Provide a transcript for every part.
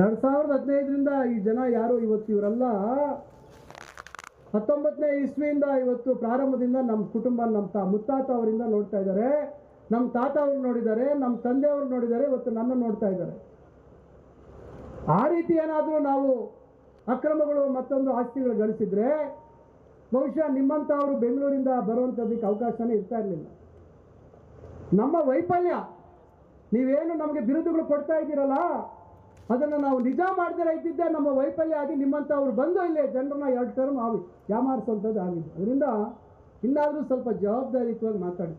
ಎರಡು ಸಾವಿರದ ಹದಿನೈದರಿಂದ ಈ ಜನ ಯಾರು ಇವತ್ತು ಇವರೆಲ್ಲ ಹತ್ತೊಂಬತ್ತನೇ ಇಸ್ವಿಯಿಂದ ಇವತ್ತು ಪ್ರಾರಂಭದಿಂದ ನಮ್ಮ ಕುಟುಂಬ ನಮ್ಮ ತಾ, ಮುತ್ತಾತ ಅವರಿಂದ ನೋಡ್ತಾ ಇದ್ದಾರೆ. ನಮ್ಮ ತಾತ ಅವ್ರು ನೋಡಿದ್ದಾರೆ ನಮ್ಮ ತಂದೆಯವ್ರು ನೋಡಿದ್ದಾರೆ, ಇವತ್ತು ನನ್ನ ನೋಡ್ತಾ ಇದ್ದಾರೆ. ಆ ರೀತಿ ಏನಾದರೂ ನಾವು ಅಕ್ರಮಗಳು ಮತ್ತೊಂದು ಆಸ್ತಿಗಳು ಗಳಿಸಿದರೆ ಬಹುಶಃ ನಿಮ್ಮಂಥವರು ಬೆಂಗಳೂರಿಂದ ಬರುವಂಥದ್ದಕ್ಕೆ ಅವಕಾಶನೇ ಇರ್ತಾ ಇರಲಿಲ್ಲ. ನಮ್ಮ ವೈಫಲ್ಯ, ನೀವೇನು ನಮಗೆ ಬಿರುದುಗಳು ಕೊಡ್ತಾ ಇದ್ದೀರಲ್ಲ? ಅದನ್ನು ನಾವು ನಿಜ ಮಾಡದೇ ಇದ್ದಿದ್ದೆ ನಮ್ಮ ವೈಫಲ್ಯ ಆಗಿ ನಿಮ್ಮಂಥವ್ರು ಬಂದು ಇಲ್ಲಿ ಜನರನ್ನ ಎರಡು ಟರ್ಮ್ ಆಗಿ ಯಾಮಾರಿಸುವಂಥದ್ದು ಆಗಿದೆ ಅದರಿಂದ ಇನ್ನಾದರೂ ಸ್ವಲ್ಪ ಜವಾಬ್ದಾರಿಯುತವಾಗಿ ಮಾತಾಡಿ.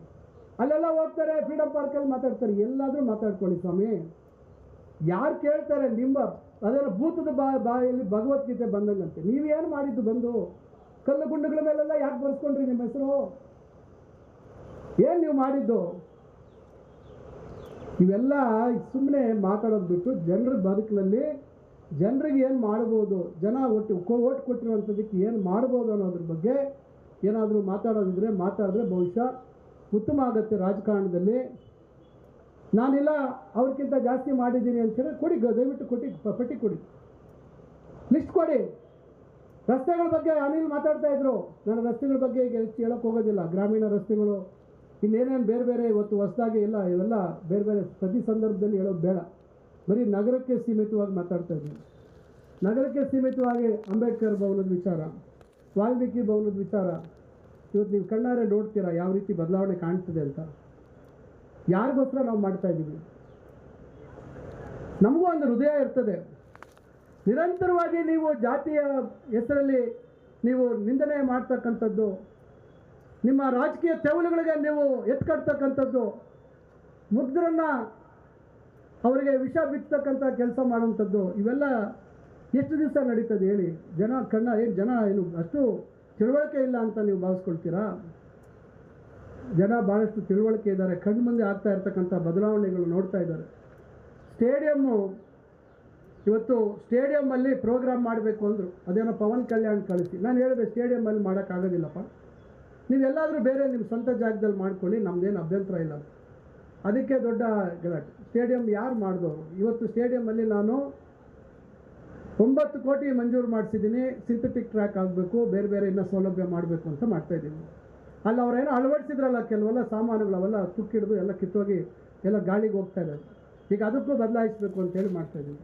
ಅಲ್ಲೆಲ್ಲ ಹೋಗ್ತಾರೆ ಫ್ರೀಡಮ್ ಪಾರ್ಕಲ್ಲಿ ಮಾತಾಡ್ತಾರೆ, ಎಲ್ಲಾದರೂ ಮಾತಾಡ್ಕೊಳ್ಳಿ ಸ್ವಾಮಿ. ಯಾರು ಕೇಳ್ತಾರೆ ನಿಮ್ಮ, ಅದೆಲ್ಲ ಭೂತದ ಬಾ, ಬಾಯಲ್ಲಿ ಭಗವದ್ಗೀತೆ ಬಂದಂಗಂತೆ. ನೀವೇನು ಮಾಡಿದ್ದು ಬಂದು? ಕಲ್ಲು ಗುಂಡುಗಳ ಮೇಲೆಲ್ಲ ಯಾಕೆ ಬರ್ಸ್ಕೊಂಡ್ರಿ ನಿಮ್ಮ ಹೆಸರು? ಏನು ನೀವು ಮಾಡಿದ್ದು? ಇವೆಲ್ಲ ಸುಮ್ಮನೆ ಮಾತಾಡೋದು ಬಿಟ್ಟು ಜನರ ಬದುಕಿನಲ್ಲಿ ಜನರಿಗೆ ಏನು ಮಾಡ್ಬೋದು? ಜನ ಒಟ್ಟು ಓಟ್ ಕೊಟ್ಟಿರುವಂಥದ್ದಕ್ಕೆ ಏನು ಮಾಡ್ಬೋದು ಅನ್ನೋದ್ರ ಬಗ್ಗೆ ಏನಾದರೂ ಮಾತಾಡೋದಿದ್ರೆ ಮಾತಾಡಿದ್ರೆ ಬಹುಶಃ ಉತ್ತಮ ಆಗುತ್ತೆ ರಾಜಕಾರಣದಲ್ಲಿ. ನಾನಿಲ್ಲ, ಅವ್ರಿಗಿಂತ ಜಾಸ್ತಿ ಮಾಡಿದ್ದೀನಿ ಅಂತ ಹೇಳಿ ಕೊಡಿ ದಯವಿಟ್ಟು ಕೊಟ್ಟಿ ಪಟ್ಟಿ ಕೊಡಿ. ಲಿಸ್ಟ್ ಕೊಡಿ. ರಸ್ತೆಗಳ ಬಗ್ಗೆ ಅನಿಲ್ ಮಾತಾಡ್ತಾ ಇದ್ರು. ನಾನು ರಸ್ತೆಗಳ ಬಗ್ಗೆ ಈಗ ಹೆಚ್ಚು ಹೇಳೋಕ್ಕೆ ಹೋಗೋದಿಲ್ಲ. ಗ್ರಾಮೀಣ ರಸ್ತೆಗಳು ಇನ್ನೇನೇನು ಬೇರೆ ಬೇರೆ ಇವತ್ತು ಹೊಸದಾಗಿ ಇಲ್ಲ ಇವೆಲ್ಲ ಬೇರೆ ಬೇರೆ ಪ್ರತಿ ಸಂದರ್ಭದಲ್ಲಿ ಹೇಳೋದು ಬೇಡ. ಬರೀ ನಗರಕ್ಕೆ ಸೀಮಿತವಾಗಿ ಮಾತಾಡ್ತಾ ಇದ್ದೀನಿ. ನಗರಕ್ಕೆ ಸೀಮಿತವಾಗಿ ಅಂಬೇಡ್ಕರ್ ಭವನದ ವಿಚಾರ, ವಾಲ್ಮೀಕಿ ಭವನದ ವಿಚಾರ. ಇವತ್ತು ನೀವು ಕಣ್ಣಾರೆ ನೋಡ್ತೀರಾ ಯಾವ ರೀತಿ ಬದಲಾವಣೆ ಕಾಣ್ತದೆ ಅಂತ? ಯಾರಿಗೋಸ್ಕರ ನಾವು ಮಾಡ್ತಾ ಇದ್ದೀವಿ? ನಮಗೂ ಒಂದು ಹೃದಯ ಇರ್ತದೆ. ನಿರಂತರವಾಗಿ ನೀವು ಜಾತಿಯ ಹೆಸರಲ್ಲಿ ನೀವು ನಿಂದನೆ ಮಾಡ್ತಕ್ಕಂಥದ್ದು ನಿಮ್ಮ ರಾಜಕೀಯ ತೆವಲುಗಳಿಗೆ ನೀವು ಎತ್ಕಡ್ತಕ್ಕಂಥದ್ದು, ಮುಗ್ಧರನ್ನ ಅವರಿಗೆ ವಿಷ ಬಿತ್ತಕ್ಕಂಥ ಕೆಲಸ ಮಾಡುವಂಥದ್ದು, ಇವೆಲ್ಲ ಎಷ್ಟು ದಿವಸ ನಡೀತದೆ ಹೇಳಿ? ಜನ ಕಣ್ಣ, ಏನು ಜನ ಏನು ಅಷ್ಟು ತಿಳುವಳಿಕೆ ಇಲ್ಲ ಅಂತ ನೀವು ಭಾವಿಸ್ಕೊಳ್ತೀರಾ? ಜನ ಭಾಳಷ್ಟು ತಿಳುವಳಿಕೆ ಇದ್ದಾರೆ, ಕಣ್ಣು ಮುಂದೆ ಆಗ್ತಾ ಇರ್ತಕ್ಕಂಥ ಬದಲಾವಣೆಗಳು ನೋಡ್ತಾ ಇದ್ದಾರೆ. ಸ್ಟೇಡಿಯಮ್ಮು ಇವತ್ತು ಸ್ಟೇಡಿಯಮ್ಮಲ್ಲಿ ಪ್ರೋಗ್ರಾಮ್ ಮಾಡಬೇಕು ಅಂದರು. ಅದೇನೋ ಪವನ್ ಕಲ್ಯಾಣ್ ಕಳಿಸಿ. ನಾನು ಹೇಳಿದೆ ಸ್ಟೇಡಿಯಮ್ಮಲ್ಲಿ ಮಾಡೋಕ್ಕಾಗೋದಿಲ್ಲಪ್ಪ ನೀವೆಲ್ಲಾದರೂ ಬೇರೆ ನಿಮ್ಮ ಸ್ವಂತ ಜಾಗದಲ್ಲಿ ಮಾಡ್ಕೊಳ್ಳಿ, ನಮ್ದೇನು ಅಭ್ಯಂತರ ಇಲ್ಲ. ಅದಕ್ಕೆ ದೊಡ್ಡ ಗಲಾಟೆ. ಸ್ಟೇಡಿಯಂ ಯಾರು ಮಾಡಿದವರು ಇವತ್ತು ಸ್ಟೇಡಿಯಮಲ್ಲಿ ನಾನು ಒಂಬತ್ತು ಕೋಟಿ ಮಂಜೂರು ಮಾಡಿಸಿದ್ದೀನಿ, ಸಿಂಥೆಟಿಕ್ ಟ್ರ್ಯಾಕ್ ಆಗಬೇಕು, ಬೇರೆ ಬೇರೆ ಇನ್ನೂ ಸೌಲಭ್ಯ ಮಾಡಬೇಕು ಅಂತ ಮಾಡ್ತಾಯಿದ್ದೀನಿ ಅಲ್ಲಿ ಅವರೇನೋ ಅಳವಡಿಸಿದ್ರಲ್ಲ ಕೆಲವೆಲ್ಲ ಸಾಮಾನುಗಳು, ಅವೆಲ್ಲ ತುಕ್ಕಿಡಿದು ಎಲ್ಲ ಕಿತ್ತೋಗಿ ಎಲ್ಲ ಗಾಳಿಗೆ ಹೋಗ್ತಾ ಇದ್ದಾರೆ ಈಗ ಅದಕ್ಕೂ ಬದಲಾಯಿಸಬೇಕು ಅಂತೇಳಿ ಮಾಡ್ತಾಯಿದ್ದೀನಿ